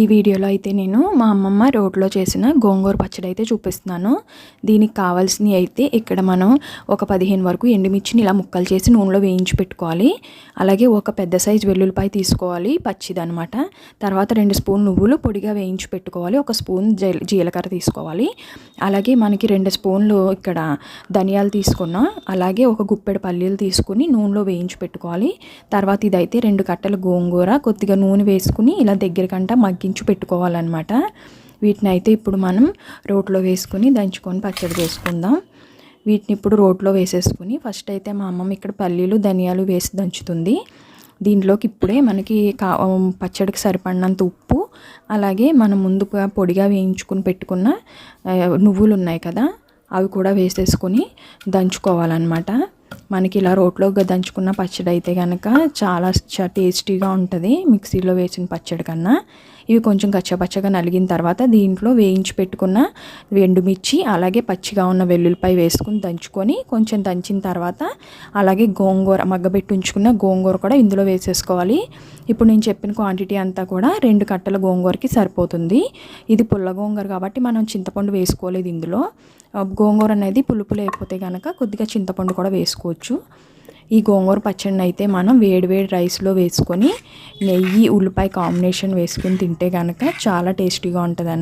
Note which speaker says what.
Speaker 1: ఈ వీడియోలో అయితే నేను మా అమ్మమ్మ రోడ్లో చేసిన గోంగూర పచ్చడి అయితే చూపిస్తున్నాను. దీనికి కావాల్సినవి అయితే ఇక్కడ మనం ఒక పదిహేను వరకు ఎండుమిర్చిని ఇలా ముక్కలు చేసి నూనెలో వేయించి పెట్టుకోవాలి. అలాగే ఒక పెద్ద సైజు వెల్లుల్లిపాయ తీసుకోవాలి పచ్చిదనమాట. తర్వాత రెండు స్పూన్ నువ్వులు పొడిగా వేయించి పెట్టుకోవాలి ఒక స్పూన్ జీలకర్ర తీసుకోవాలి. అలాగే మనకి రెండు స్పూన్లు ఇక్కడ ధనియాలు తీసుకున్నాం. అలాగే ఒక గుప్పెడు పల్లీలు తీసుకుని నూనెలో వేయించి పెట్టుకోవాలి. తర్వాత ఇదైతే రెండు కట్టలు గోంగూర కొద్దిగా నూనె వేసుకుని ఇలా దగ్గరకంట మగ్గి మగ్గించి పెట్టుకోవాలన్నమాట. వీటిని అయితే ఇప్పుడు మనం రోట్లో వేసుకుని దంచుకొని పచ్చడి చేసుకుందాం. వీటిని ఇప్పుడు రోట్లో వేసేసుకుని ఫస్ట్ అయితే మా అమ్మమ్మ ఇక్కడ పల్లీలు ధనియాలు వేసి దంచుతుంది. దీంట్లోకి ఇప్పుడే మనకి కా పచ్చడికి సరిపడినంత ఉప్పు అలాగే మనం ముందుగా పొడిగా వేయించుకుని పెట్టుకున్న నువ్వులు ఉన్నాయి కదా అవి కూడా వేసేసుకొని దంచుకోవాలన్నమాట. మనకి ఇలా రోట్లో దంచుకున్న పచ్చడి అయితే కనుక చాలా టేస్టీగా ఉంటుంది మిక్సీలో వేసిన పచ్చడి కన్నా. ఇవి కొంచెం కచ్చపచ్చగా నలిగిన తర్వాత దీంట్లో వేయించి పెట్టుకున్న ఎండుమిర్చి అలాగే పచ్చిగా ఉన్న వెల్లుల్లిపాయ వేసుకుని దంచుకొని కొంచెం దంచిన తర్వాత అలాగే గోంగూర మగ్గబెట్టి ఉంచుకున్న గోంగూర కూడా ఇందులో వేసేసుకోవాలి. ఇప్పుడు నేను చెప్పిన క్వాంటిటీ అంతా కూడా రెండు కట్టల గోంగూరకి సరిపోతుంది. ఇది పుల్ల గోంగూర కాబట్టి మనం చింతపండు వేసుకోలేదు ఇందులో. గోంగూర అనేది పులుపు లేకపోతే కనుక కొద్దిగా చింతపండు కూడా వేసుకోవచ్చు. ఈ గోంగూర పచ్చడిని అయితే మనం వేడి వేడి రైస్లో వేసుకొని నెయ్యి ఉల్లిపాయ కాంబినేషన్ వేసుకొని తింటే కనుక చాలా టేస్టీగా ఉంటుంది